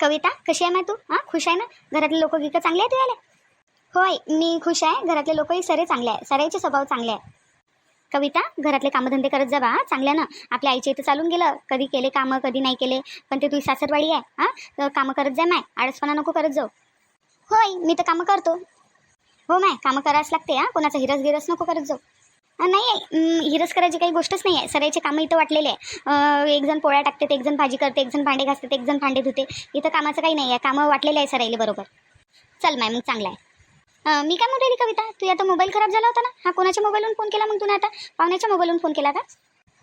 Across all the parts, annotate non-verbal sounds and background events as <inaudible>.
कविता कशी आहे मग तू? हां खुश आहे ना? घरातले लोक गिक चांगले आहेत तुझ्याला होय मी खुश आहे. घरातले लोकही सरे चांगले आहे सराईचे स्वभाव चांगले आहे कविता घरातले कामधंदे करत जा बा. चांगल्या ना? आपल्या आईच्या इथं चालून गेलं. कधी केले कामं कधी नाही केले. पण ते तुझी सासरवाडी आहे. हां तर कामं करत जा माय. आळसपणा नको करत जाऊ. होय मी तर कामं करतो. हो माय कामं करावंच लागते. हां कोणाचा हिरस गिरस नको करत जाऊ. नाही आहे हिरस करायची काही गोष्टच नाही आहे सरायचे कामं इथं वाटलेले आहे. एक जण पोळ्या टाकते एक जण भाजी करते एक जण भांडे घासते एक जण भांडे धुते. इथं कामाचं काही नाही आहे कामं वाटलेले आहे सरायले बरोबर. चल माय मग चांगला आहे. मी काय म्हणून कविता? तू आता मोबाईल खराब झाला होता ना? हा कोणाच्या मोबाईलवरून फोन केला मग तुला आता? पाहुण्याच्या मोबाईलवरून फोन केला का?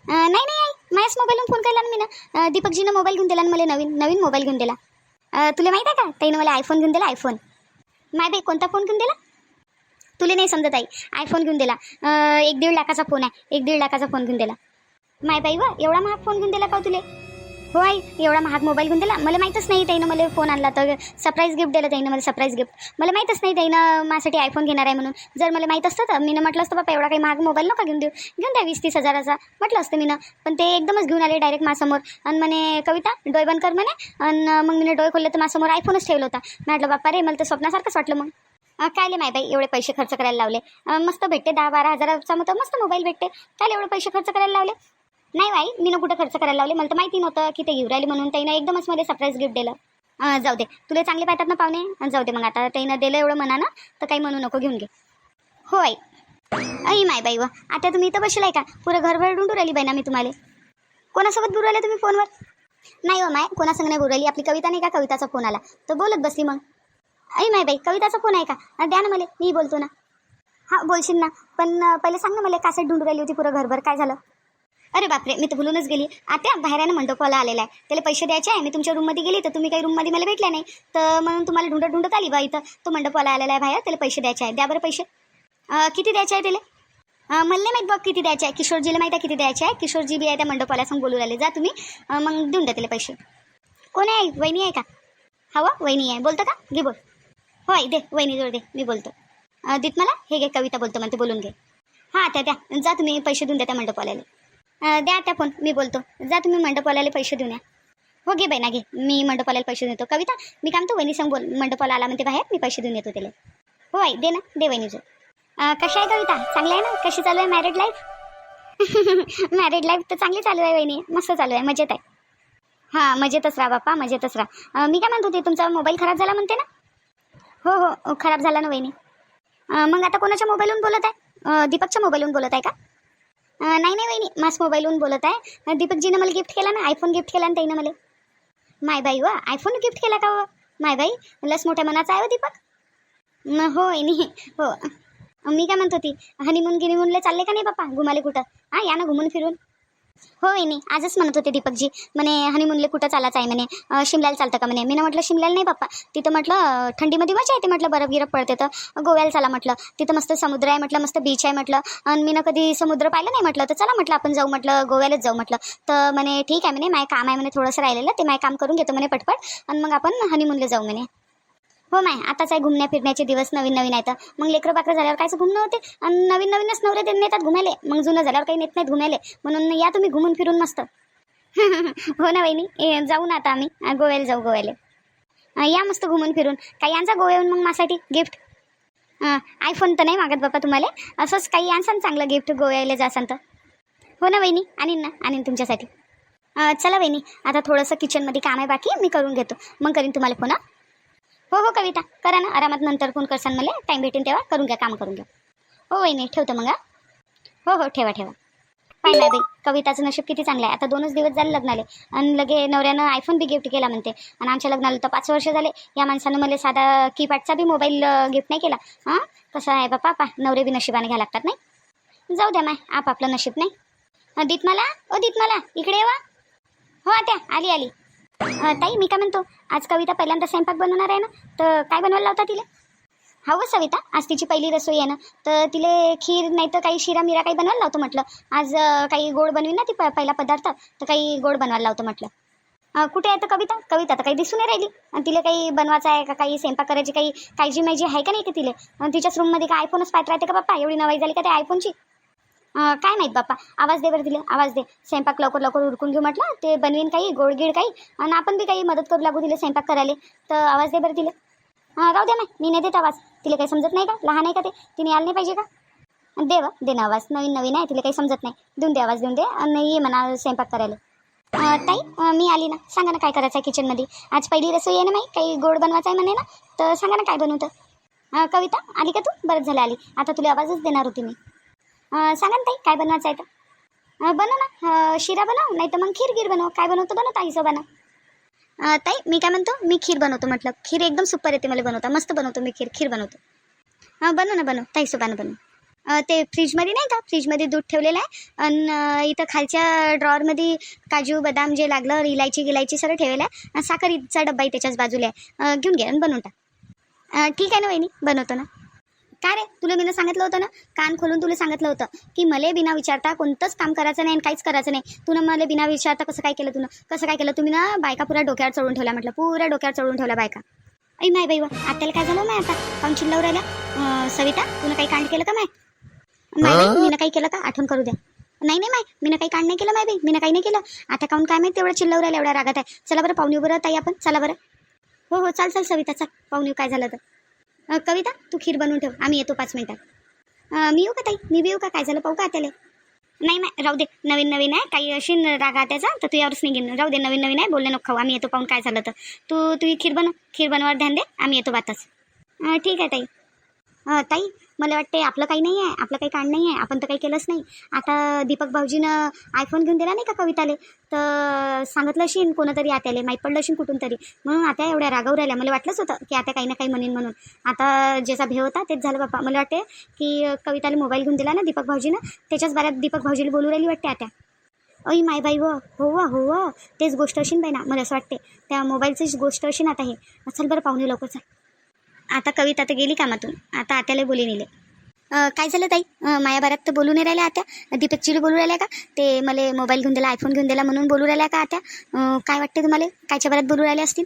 नाही नाही आई. माझ्याच मोबाईलवरून फोन केला ना मी ना दीपकजीनं मोबाईल घेऊन दिला ना मला नवीन? नवीन मोबाईल घेऊन दिला. तुला माहीत आहे का? ताईनं मला आयफोन घेऊन दिला आयफोन माय बाई कोणता फोन घेऊन दिला? तुला नाही समजत आई. आयफोन घेऊन दिला. एक दीड लाखाचा फोन आहे. एक दीड लाखाचा फोन घेऊन दिला. माय बाई वा एवढा महाग फोन घेऊन दिला का हो तुले? हो आई एवढा महाग मोबाईल घेऊन दिला. मला माहीतच नाही त्यानं मला फोन आणला तर. सरप्राईज गिफ्ट दिलं त्यानं मला सरप्राईज गिफ्ट मला माहीतच नाही त्यानं माझ्यासाठी आयफोन घेणार आहे म्हणून. जर मला माहीत असतं तर मीनं म्हटलं असतं बाबा एवढा काही महाग मोबाईल नका घेऊन देऊ. घेऊन द्या वीस तीस हजाराचा. म्हटलं असतं मीनं. पण ते एकदमच घेऊन आले डायरेक्ट माझ्यासमोर. आणि म्हणे कविता डोळे बंद कर म्हणे. आणि मग मी डोळे खोलले तर माझ्यासमोर आयफोनच ठेवला होता. म्हटलं बापा रे मला तर स्वप्नासारखंच वाटलं मग. कायले काय माय बाई एवढे पैसे खर्च करायला लावले? मस्त भेटते दहा बारा हजाराचा मग मस्त मोबाईल भेटते. काय एवढे पैसे खर्च करायला लावले? नाही बाई मी ना कुठं खर्च करायला लावले? मला तर माहिती नव्हतं की ते येऊ राहिले म्हणून त्यानं एकदमच मला सरप्राईज गिफ्ट दिलं. जाऊ दे. तुला चांगले पाहतात ना पाहुणे? जाऊ दे मग आता. त्यानं दिलं एवढं म्हणा ना तर काही म्हणू नको घेऊन घे. हो आई. आई माय बाई व आता तुम्ही इथं बसलाय का? पुरं घरभर डुंडू राहिली बाई ना मी तुम्हाला. कोणासोबत बोलू राहिले तुम्ही फोनवर? नाही हो माय कोणासंग नाही बोलू राहिली. आपली कविता नाही का? कविताचा फोन आला. तर बोलत बसली मग. अरे माय बाई कविताचा फोन आहे का? द्या ना मला मी बोलतो ना. हां बोलशील ना. पण पहिले सांग ना मला कासेट ढूंढू राहिली होती पुरं घरभर काय झालं? अरे बापरे मी तर भुलूनच गेली. आता बाहेरनं मंडपाला आलेला आहे. त्याला पैसे द्यायचे आहे. मी तुमच्या रूममध्ये गेली तर तुम्ही काही रूममध्ये मला भेटल्या नाही. तर म्हणून तुम्हाला ढुंडत ढुंडत आली बा इथं. तो मंडपाला आलेला आहे बाहेर त्याला पैसे द्यायचे आहे. द्या बरं पैसे. किती द्यायचे आहे त्याला? मला नाही माहीत बघ किती द्यायचे आहे. किशोरजीला माहिती आहे किती द्यायचे आहे. किशोरजी बी आहे त्या मंडपाला सांग बोलू राहिले. जा तुम्ही. मग देऊन द्या त्याला पैसे. कोण आहे वहिनी आहे का? हवा? वहिनी आहे. बोलतं का? घे बोल. होय दे वहिनीजवळ दे मी बोलतो. दीत देत मला हे घे कविता बोलतो म्हणते बोलून घे. हां त्या द्या जा तुम्ही पैसे देऊन द्या त्या मंडपवाल्याला. द्या त्या फोन मी बोलतो. जा तुम्ही मंडपवाल्याला पैसे देऊन या. हो घे बाई ना घे मी मंडपवाल्याला पैसे देतो. कविता मी काय म्हणतो वहिनी सांग बोल मंडपवाला आला म्हणते बाहेर मी पैसे देऊन येतो त्याला. हो आई दे ना दे वहिनीचं कशा आहे कविता? चांगली आहे ना? कशी चालू आहे मॅरिड लाईफ मॅरिड लाईफ तर चांगली चालू आहे वहिनी. मस्त चालू आहे मजेत आहे. हां मजेतच राहा बाप्पा मजेतच राहा. मी काय म्हणत होते तुमचा मोबाईल खराब झाला म्हणते ना? हो हो. खराब झाला ना वहिनी. मग आता कोणाच्या मोबाईलहून बोलत आहे? दीपकच्या मोबाईलहून बोलत आहे का? नाही नाही वहिनी. मास मोबाईलहून बोलत आहे. दीपकजीनं मला गिफ्ट केला ना? आयफोन गिफ्ट केला ना त्याईनं मला? माय बाई वा आयफोन गिफ्ट केला का व? माय बाई लस मोठ्या मनाचा आहे हो दीपक? न, हो. वहिनी हो मी काय म्हणत होती? हनीमून गिनीमूनला चालले का नाही पप्पा घुमाले कुठं? हां या ना घुमून फिरून. हो नाही आजच म्हणत होते दीपकजी. म्हणे हनीमूनले कुठं चालायचं आहे? म्हणे शिमल्याला चालतं का? म्हणे मी म्हटलं शिमल्याला नाही बाप्पा तिथं म्हटलं थंडीमध्ये मजा येते. म्हटलं बरफ गिरफ पडते तर. गोव्याला चला म्हटलं. तिथं मस्त समुद्र आहे म्हटलं मस्त बीच आहे म्हटलं. आणि मी ना कधी समुद्र पाहिलं नाही म्हटलं तर चला म्हटलं आपण जाऊ म्हटलं गोव्यालाच जाऊ म्हटलं. तर म्हणे ठीक आहे म्हणे माय काम आहे म्हणे थोडंसं राहिलेलं ते माय काम करून घेतो म्हणे पटपट. आणि मग आपण हनीमूनला जाऊ म्हणे. हो माय आताच आहे घुमण्या फिरण्याचे दिवस नवीन नवीन आहेत. मग लेकरं बाकरं झाल्यावर कायचं घुमणं होते? आणि नवीन नवीनच नवरे ते नेतात घुमायले. मग जुनं झाल्यावर काही नेत नाहीत घुमायले. म्हणून या तुम्ही घुमून फिरून मस्त. <laughs> हो ना वहिनी जाऊ ना आता आम्ही. गोव्याला जाऊ गोव्याला. या मस्त घुमून फिरून. काही यांचा गोव्याहून मग माझ्यासाठी गिफ्ट? आयफोन तर नाही मागत बाबा तुम्हाला. असंच काही आणसान चांगलं गिफ्ट गोव्याला जासान तर? हो ना वहिनी आणीन ना आणीन तुमच्यासाठी. चला वहिनी आता थोडंसं किचनमध्ये काम आहे बाकी मी करून घेतो. मग करीन तुम्हाला फोन हो हो कविता. करा ना. आरामात नंतर फोन करसान मला. टाईम भेटेन तेव्हा. करून घ्या काम करून घ्या. हो वहिनी ठेवतो मग हो. हो ठेवा ठेवा. पाहिजे बाई कविताचं नशीब किती चांगलं आहे आता दोनच दिवस झाले लग्नाले. आणि लगे नवऱ्यानं आयफोन बी गिफ्ट केला म्हणते. आणि आमच्या लग्नाला तर पाच वर्ष झाले. या माणसानं मला साधा कीपॅडचा बी मोबाईल गिफ्ट नाही केला. हां? कसं आहे बापा पा नवरे बी नशिबाने घ्या लागतात नाही? जाऊ द्या माय. आपापलं नशीब नाही? अं, दीपमाला ओ दीपमाला इकडे येवा हो आत्या. आली आली. ताई मी काय म्हणतो? आज कविता पहिल्यांदा स्वयंपाक बनवणार आहे ना तर काय बनवायला लावता तिला? हो सविता आज तिची पहिली रसोई आहे ना तर तिले खीर नाही तर काही शिरा मिरा काही बनवायला लावतो म्हटलं. आज काही गोड बनवी ना ती प पहिला पदार्थ तर काही गोड बनवायला लावतो म्हटलं. कुठे आहे तर कविता? कविता तर काही दिसून नाही राहिली. आणि तिला काही बनवायचं आहे का काही स्वयंपाक करायची काही काळजी माहिती आहे का नाही ते तिले? तिच्याच रूममध्ये का आयफोनच पाहत राहते का बाप्पा एवढी नवाई झाली का त्या आयफोनची काय माहीत बाप्पा. आवाज दे बरं दिले आवाज दे. स्वयंपाक लवकर लवकर उरकून घेऊ म्हटलं. ते बनवीन काही गोडगीड काही. आणि आपण बी काही मदत करू लागू दिले स्वयंपाक करायला. तर आवाज दे बरं दिले राहू द्या ना मी नाही देत आवाज. तिला काही समजत नाही का? लहान आहे का ते? तिने यायला नाही पाहिजे का? दे व दे ना आवाज. नवीन नवीन आहे. तिला काही समजत नाही. देऊन दे आवाज देऊन दे. आणि ये म्हणा स्वयंपाक करायला. ताई मी आली ना. सांगा ना काय करायचं आहे किचनमध्ये आज पहिली रसोई आहे ना माही काही गोड बनवायचं आहे म्हणे ना? तर सांगा ना काय बनवतं? कविता आली का तू? बरंच झालं आली. आता तुला आवाजच देणार होती मी. सांगा ना ताई काय बनवायचं आहे तर? बनव ना. शिरा बनव नाही तर मग खीर गिर बनव. काय बनवतो बनवता हिशोबानं. ताई मी काय म्हणतो? मी खीर बनवतो म्हटलं. खीर एकदम सुपर येते मला बनवता. मस्त बनवतो मी खीर खीर बनवतो. हां बनव ना बनव. ताई हिशोबानं बनव. ते फ्रीजमध्ये नाही का? फ्रीजमध्ये दूध ठेवलेलं आहे. आणि इथं खालच्या ड्रॉवरमध्ये काजू बदाम जे लागलं इलायची गिलायची सगळं ठेवलेलं आहे. आणि साखरीचा डब्बाही त्याच्याच बाजूला आहे. घेऊन घ्या आणि बनवून टाक. ठीक आहे ना वहिनी? बनवतो ना. काय रे? तुला मी सांगितलं होतं ना? कान खोलून तुला सांगितलं होतं की मला बिना विचारता कोणतंच काम करायचं नाही आणि काहीच करायचं नाही. तुनं मला बिना विचारता कसं काय केलं तुनं? कसं काय केलं? तुम्ही ना बायका पुरा डोक्यावर चढून ठेवल्या म्हटलं. पुऱ्या डोक्यावर चढून ठेवल्या बायका. ऐ माय बाई आत्याला काय झालं माय आता? काऊन चिल्लावर राहिल्या? अं, सविता तुला काही कांड केलं का माय? मीनं काही केलं का? आठवण करू द्या. नाही नाही माय मीनं काही कांड नाही केलं माय बाई मीनं काही नाही केलं. आता काऊन काय माहिती तेवढं चिल्लावर राहिलं एवढ्या रागात आहे. चला बरं पाहुणे बरं ताई आपण. चला बरं. हो हो चाल चाल सविता चल. पाहुणे काय झालं तर. कविता तू खीर बनवून ठेव. आम्ही येतो पाच मिनिटात. मी येऊ का ताई? मी बी येऊ का? काय झालं पाहू का त्याला नाही नाही राहू दे. नवीन नवीन आहे. काही अशी रागा त्याचा तर तू यावरच निघेन. राहू दे नवीन नवीन आहे. बोलले नको खाऊ. आम्ही येतो पाहून काय झालं तर. तू तू ही खीर बनव. खीर बनवावर ध्यान दे. आम्ही येतो बातच ठीक आहे ताई. ताई मला वाटते आपलं काही नाही आहे आपलं काही काढ नाही आहे आपण तर काही केलंच नाही. आता दीपक भाऊजीनं आयफोन घेऊन दिला नाही का कविताले? तर सांगितलं असेल कोणतरी आत्याले माहीत पडलं असेल कुठून तरी. म्हणून आता एवढ्या रागावर राहिल्या. मला वाटलंच होतं की आता काही ना काही म्हणेन म्हणून. आता ज्याचा भेव होता तेच झालं बाप्पा. मला वाटते की कविताला मोबाईल घेऊन दिला ना दीपक भाऊजीनं त्याच्याच बाऱ्यात दीपक भाऊजीला बोलू राहिली वाटते आता अय माय बाई व हो व हो व. तेच गोष्ट असेल बाई ना मला असं वाटते त्या मोबाईलचीच गोष्ट असेल आता हे. चल बरं पाहुणे लवकर चल. आता कविता तर गेली कामातून. आता आत्याला बोली नेले. काय झालं ताई? माया बारात तर बोलू नाही राहिल्या आत्या. दीपकची बोलू राहिल्या का? ते मला मोबाईल घेऊन दिला आयफोन घेऊन दिला म्हणून बोलू राहिल्या का आत्या? काय वाटते तुम्हाला? कायच्या बारात बोलू राहिल्या असतील?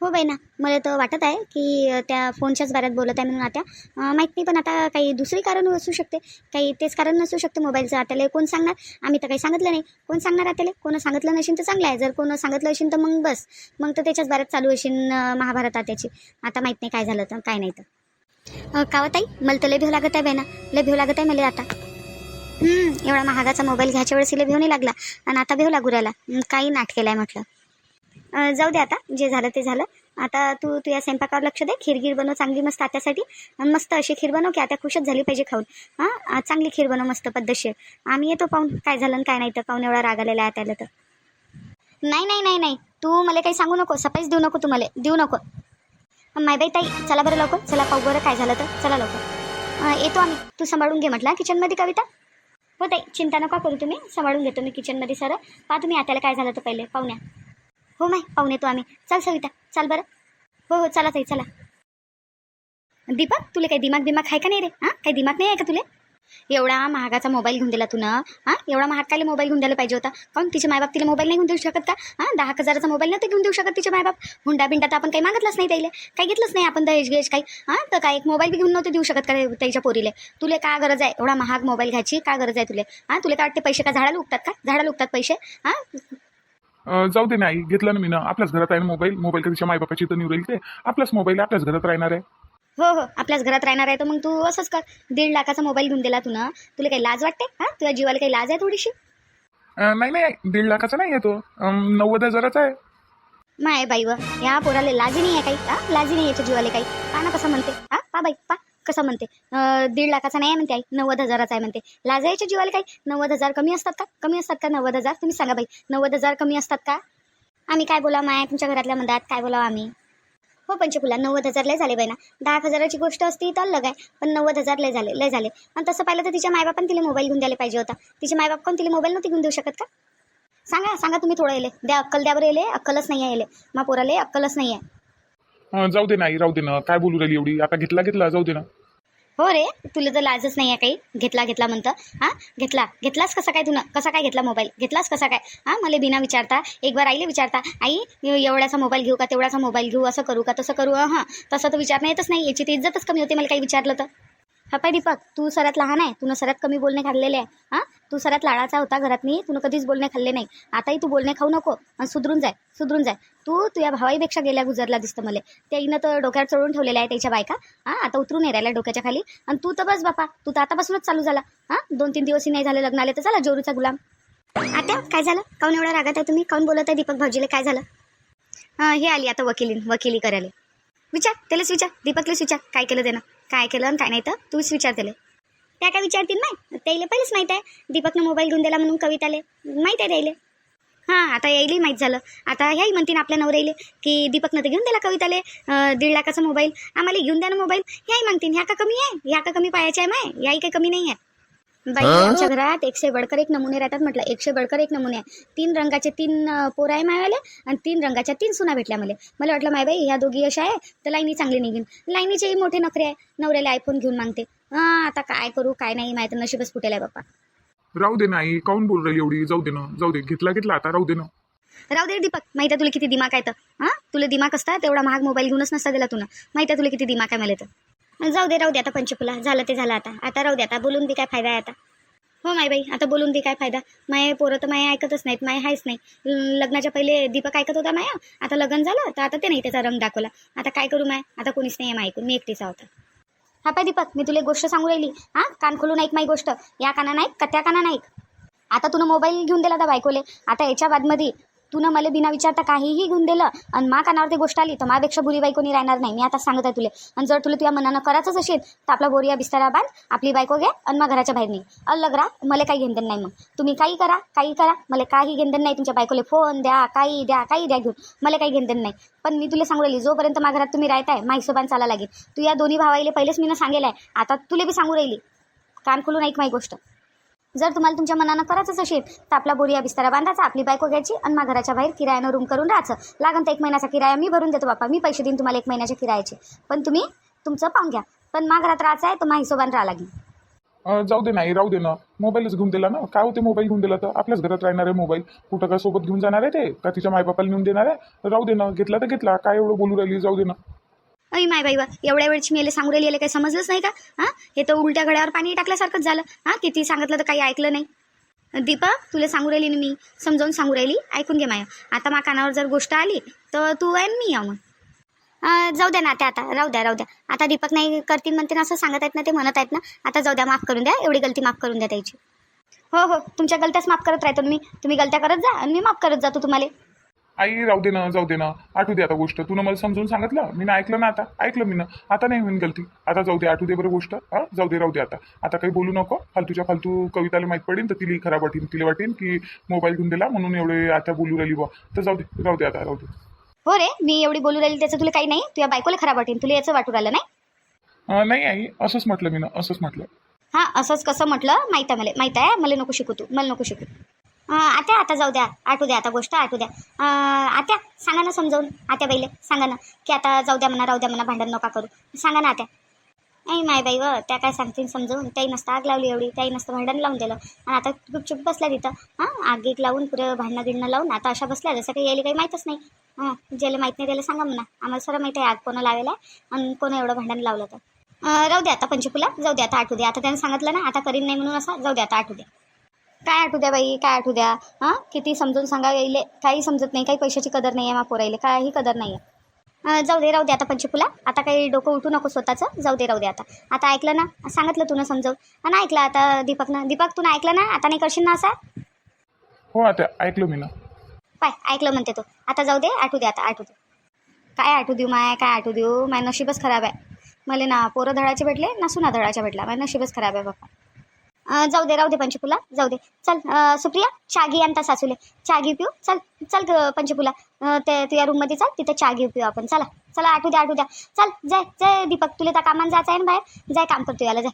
हो बाई ना मला तर वाटत आहे की त्या फोनच्याच बारात बोलत आहे म्हणून आता. माहीत नाही पण आता काही दुसरी कारण असू शकते. काही तेच कारण नसू शकते मोबाईलचं. आत्याला कोण सांगणार? आम्ही तर काही सांगितलं नाही. कोण सांगणार आत्याला? कोण सांगितलं नसेल तर चांगलं आहे. जर कोण सांगितलं असेल तर मग बस. मग तर त्याच्याच बारात चालू असेल महाभारत आत्याची. आता माहीत नाही काय झालं तर काय नाही तर. कावताई का ताई मला तर लय भेव लागत आहे बहिणा लय भेव लागत आहे मला आता. एवढा महागाचा मोबाईल घ्यायच्या वेळेस लय भेव नाही लागला. आणि आता भेव लागू राहिला. काही नाट केलं आहे म्हटलं. जाऊ दे आता जे झालं ते झालं. आता तू तू या स्वयंपाकावर लक्ष दे खीर गिर बनव चांगली मस्त आत्यासाठी. आणि मस्त अशी खीर बनव की आता खुशच झाली पाहिजे खाऊन. हां चांगली खीर बनव मस्त पद्धतशीर. आम्ही येतो पाहून काय झालं आणि काय नाही तर पाहून एवढा राग आलेला आहे त्याला तर. नाही नाही नाही नाही. तू मला काही सांगू नको सफाईच देऊ नको तू मला देऊ नको. माय बाई ताई चला बरं लवकर. चला पाहू बरं काय झालं तर. चला लवकर. येतो आम्ही. तू सांभाळून घे म्हटलं किचनमध्ये कविता हो ताई चिंता नका करू तुम्ही. सांभाळून घेतो मी किचनमध्ये सर पहा तुम्ही आत्याला काय झालं तर पहिले. पाहुण्या हो माय पाहून येतो आम्ही. चल सविता चल बरं. हो हो चला ताई चला. दीपक तुला काही दिमाग दिमाग आहे का नाही रे? हां? काही दिमाग नाही आहे का तुला? एवढा महागाचा मोबाईल घेऊन दिला तू ना हां? एवढा महाग कायले मोबाईल घेऊन द्यायला पाहिजे होता. काऊन तिचे मायबाप तिला मोबाईल नाही घेऊन देऊ शकत का? हां? दहा हजाराचा मोबाईल नव्हते घेऊन देऊ शकत तिचे मायबाप. हुंडा बिंडा तर आपण काही मागितलंच नाही त्याला काही घेतलंच नाही आपण दहेज गेज काही. हां? तर काय एक मोबाईल बी घेऊन नव्हते देऊ शकत का त्याच्या पोरीले? तुला का गरज आहे? एवढा महाग मोबाईल घ्यायची? का गरज आहे तुला? हां? तुला काय वाटते पैसे का झाडाला उगतात का? झाडाला उगतात पैसे? हां? जाऊ दे नाही घेतलं ना मी ना. आपल्याच घरात आहे ना मोबाईल? मोबाईल कधीच्या मायबापाची तर निवडेल ते. आपलाच मोबाईल आपल्याच घरात राहणार आहे. हो हो. आपल्याच घरात राहणार आहे तर मग तू असंच कर. दीड लाखाचा मोबाईल घेऊन दिला तू ना. तुला काही लाज वाटते? हां? तुझ्या जीवाला काही लाज आहे थोडीशी? अं, नाही नाही. दीड लाखाचा नाही येतो नव्वद हजाराचा आहे. माय बाई व या पोराला लाजी नाही आहे काही. हा? लाजी नाही याच्या जीवाले काही. पा ना कसं म्हणते. हा? पा बाई पा. कसं म्हणते? दीड लाखाचा नाही आहे म्हणते आई नव्वद हजाराचा आहे म्हणते. लाजायच्या जीवाला काही नव्वद हजार कमी असतात का? कमी असतात का नव्वद हजार? तुम्ही सांगा बाई नव्वद हजार कमी असतात का? आम्ही काय बोलावं माय? तुमच्या घरातल्या मधात काय बोलावं आम्ही? हो पंचकुला नव्वद हजार लय झाले बाई ना. दहा हजाराची गोष्ट असती तर अलग आहे पण नव्वद हजार लय झाले लय झाले. आणि तसं पाहिलं तर तिच्या मायबापान तिला मोबाईल घेऊन द्यायला पाहिजे होता. तिचे मायबाप कोण तिला मोबाईल नव्हती घेऊन देऊ शकत का? सांगा सांगा तुम्ही थोडं येले द्या अक्कल द्यावर येले अक्कलच नाही आहे येले मा पोराले अक्कलच नाही आहे. जाऊ दे नाही राहू दे ना. काय बोलू राहिली एवढी? आता घेतला घेतला जाऊ दे ना. हो रे तुला तर लाजच नाही आहे काही? घेतला घेतला म्हणतं. हां? घेतला. घेतलास कसा काय तुला? कसा काय घेतला मोबाईल? घेतलास कसा काय? हां? मला बिना विचारता एक बार आईले विचारता आई एवढ्याचा मोबाईल घेऊ का? तेवढाचा मोबाईल घेऊ? असं करू का? तसं करू? हां. तसं तर विचारणं येतच नाही. याची ती इज्जतच कमी होते मला काही विचारलं तर. हा पाय दीपक तू सर्वात लहान आहे तुनं सर्वात कमी बोलणे खाल्लेले आहे हां? तू सर्वात लाडाचा होता घरात मी तू कधीच बोलणे खाल्ले नाही. आताही तू बोलणे खाऊ नको आणि सुधरून जाय सुधरून जाय. तू तुझ्या भावाईपेक्षा गेल्या गुजरला दिसतं मला. त्याईनं तर डोक्यावर चढून ठेवलेलं आहे त्याच्या बायका हां? आता उतरून नाही राहिला डोक्याच्या खाली. आणि तू तर बस बापा तू तर आतापासूनच चालू झाला हां? दोन तीन दिवसही नाही झाले लग्न आले तर चला जोरूचा गुलाम. आता काय झालं? काऊन एवढा रागात आहे तुम्ही? काऊन बोलत आहे दीपक भाऊजीला? काय झालं? हां हे आली आता वकिली वकिली करायला. विचार त्यालाच विचार दीपकलेच विचार काय केलं त्यानं? काय केलं आणि काय नाही तर तूच विचार त्याला. त्या काय विचारतील नाही? त्याला पहिलेच माहीत आहे. दीपकनं मोबाईल घेऊन दिला म्हणून कविताले. माहीत आहे त्याला हां आता यायलाही माहीत झालं. आता ह्याही म्हणतील आपल्या नवऱ्याले की दीपकनं तर घेऊन दिला कविताले दीड लाखाचा मोबाईल आम्हाला घेऊन द्या ना मोबाईल ह्याही म्हणतील ह्या का कमी आहे? ह्या का कमी पायाच्या आहे माय? याही काही कमी नाही आहे. बाई आमच्या घरात एकशे बडकर एक नमुने राहतात म्हटलं. एकशे बडकर एक नमुने. आहे तीन रंगाचे तीन पोरं आहे मायवाले आणि तीन रंगाच्या तीन सुना भेटल्या मला. मला वाटलं माय बाई ह्या दोघी अशा आहे तर लाईनी चांगली निघीन. लाईनीचेही मोठे नखरे आहे. नवऱ्याला आयफोन घेऊन मागते. हां आता काय करू काय नाही माहिती नशीबच फुटेल आहे बाप्पा. राहू दे नाही काऊन बोल राहिली एवढी? जाऊ दे ना जाऊ दे. घेतला घेतला आता राहू दे ना. राहू दे दीपक. माहिती आहे तुला किती दिमाग आहे तर. हां? तुला दिमाग असता तेवढा महाग मोबाईल घेऊनच नसता दिला तुला माहिती आहे तुला किती दिमाग आहे मला तर. जाऊ दे राहू दे आता पंचकुला. झालं ते झालं आता. आता राहू दे आता. बोलून बी काय फायदा आहे आता? हो माय बाई आता बोलून बी काय फायदा? माय पोरं तर माय ऐकतच नाहीत. माय हायच नाही. लग्नाच्या पहिले दीपक ऐकत होता माया. आता लग्न झालं तर आता ते नाही त्याचा रंग दाखवला. आता काय करू माय? आता कोणीच नाही आहे माय ऐकून मी एकटीचा होता हा पाय दीपक मी तुला एक गोष्ट सांगू राहिली. हां? कान खोलून ऐक माई गोष्ट. या काना नाही का त्या काना ऐक आता तुला मोबाईल घेऊन दिला आता बायकोले. आता याच्या बादमध्ये तुनं मला बिना विचारता काहीही घेऊन दिलं आणि मा कानावर ती गोष्ट आली तर माझ्यापेक्षा बुरी बाई कोणी राहणार नाही. मी आता सांगत आहे तुला. आणि जर तुला तुझ्या मनानं करायचंच असेल तर आपला बोरिया बिस्तारा बांध आपली बायको घ्या आणि मग घराच्या बाहेर नाही अलग राहा मला काही घेणदेण नाही मग. तुम्ही काही करा काही करा मला काही घेणदेण नाही. तुमच्या बायकोला फोन द्या काही द्या काही द्या घेऊन. मला काही घेणदेण नाही. पण मी तुला सांगू राहिली जोपर्यंत माझ्या घरात तुम्ही राहताय मा हिशोबान चाला लागेल. तू या दोन्ही भावाईले पहिलेच मी ना सांगेल आहे आता तुला बी सांगू राहिली. कान खुलून ऐक माही गोष्ट. जर तुम्हाला तुमच्या मनानं करायचंच असेल तर आपला बोरिया बिस्तारा बांधायचा आपली बायको घ्यायची आणि मग घराच्या बाहेर किरायानं रूम करून राहायचं. लागन तर एक महिन्याचा किराया मी भरून देतो बापा मी पैसे देईन तुम्हाला एक महिन्याच्या किरायाचे. पण तुम्ही तुमचं पाहून घ्या. पण मा घरात राहायचं आहे तर मा हिशोबाने राहा लागेल. अं, जाऊ दे नाही राहू दे ना. मोबाईलच घेऊन दिला ना. काय होते मोबाईल घेऊन दिला तर? आपल्याच घरात राहणार आहे मोबाईल. कुठं काय सोबत घेऊन जाणार आहे ते? का तिच्या मायबापाला नेऊन देणार आहे? राहू दे ना. घेतला तर घेतला. काय एवढं बोलू राहिली? जाऊ दे ना. अई माय बाई बा एवढ्या वेळची मी याला सांगू राहिली याला काही समजलंच नाही का? हां? हे तर उलट्या घड्यावर पाणी टाकल्यासारखंच झालं. हां किती सांगितलं तर काही ऐकलं नाही. दीपक तुला सांगू राहिली ना मी? समजावून सांगू राहिली? ऐकून घे माया. आता मा कानावर जर गोष्ट आली तर तू आहे मी या मग. जाऊ द्या ना त्या आता. राहू द्या राहू द्या. आता दीपक नाही करतील म्हणते ना असं सांगत आहेत ना ते म्हणत आहेत ना. आता जाऊ द्या माफ करून द्या. एवढी गलती माफ करून द्या त्याची. हो हो. तुमच्या गलत्याच माफ करत राहतो मी. तुम्ही गलत्या करत जा आणि मी माफ करत जातो तुम्हाला. आई राहू दे ना जाऊ दे ना आठवू दे आता गोष्ट. तू मला समजून सांगितलं? मी ना ऐकलं ना आता. ऐकलं मी ना. आता नाही होईन गलती. आता जाऊ दे आठवू दे बरं गोष्ट. हा? जाऊ दे राहू दे आता. आता काही बोलू नको. फालतूच्या फालतू कविताला माहीत पडेल तर तिला खराब वाटेल तिला वाटेल की मोबाईल घेऊन दिला म्हणून एवढे आता बोलू राहिली बा तर जाऊ दे राहू दे आता राहू दे. हो रे मी एवढी बोलू राहिली त्याचं तुला काही नाही. तुझ्या बायकोला खराब वाटेल तुला याचं वाटू राहिलं नाही? अं, नाही आई असंच म्हटलं मी ना असंच म्हटलं. हां असंच कसं म्हटलं? माहीत आहे मला. माहीत आहे? मला नको शिकू तू. मला नको शिकू. आत्या आता जाऊ द्या. आठवू द्या आता गोष्ट आठवू द्या. आत्या सांगा ना समजावून आत्या बाईले सांगा ना की आता जाऊ द्या म्हणा राहू द्या म्हणा भांडण नका करू. सांगा ना आत्या. नाही माय बाई व त्या काय सांगतील समजावून? त्याही नसतं आग लावली एवढी त्याही नसतं भांडण लावून दिलं. आणि आता गुपचूप बसल्या तिथं. हां? आग गीक लावून पुरं भांडणं गिडणं लावून आता अशा बसल्या जसं काही यायला काही माहीतच नाही. हां? ज्याला माहीत नाही त्याला सांगा म्हणा. आम्हाला सर माहीत आहे आग कोणं लावायला आहे आणि कोणं एवढं भांडण लावलं तर. राहू द्या आता पंचकुला जाऊ द्या आता आठवू द्या. आता त्यानं सांगितलं ना आता करीन नाही म्हणून असा जाऊ द्या आता आठवू द्या. काय आठवू द्या बाई काय आठवू द्या? हां? किती समजून सांगा येईल काही समजत नाही काही पैशाची कदर नाही आहे मा पोरायले काही कदर नाही आहे जाऊ दे राहू दे आता पंचकुला. आता काही डोकं उठू नको स्वतःचं. जाऊ दे राहू दे आता. आता ऐकलं ना? सांगितलं तुला समजावून. आणि ऐकलं आता दीपकनं. दीपक तू ऐकलं ना? आता नाही करशील ना असा? हो आता ऐकलं मी ना. पाय ऐकलं म्हणते तो. आता जाऊ दे आठवू दे आता आठवू दे. काय आठवू देऊ माय काय आठवू देऊ? माय नशीबच खराब आहे. मला ना पोरं धडाचे भेटले ना सुना धडाच्या भेटला माय नशीबच खराब आहे बाप्पा. जाऊ दे राहू दे पंचफुला जाऊ दे. चल सुप्रिया चहा घे आणता सासूले. चहा घेऊ पिऊ? चल चल पंचफुला ते तुझ्या रूममध्ये चाल तिथं चहा घेऊ पिऊ आपण. चला चला आठवू द्या आठवू द्या. चल जाय जाय दीपक. तुला त्या कामाला जायचं आहे ना बाहेर? जाय काम करतो याला जाय.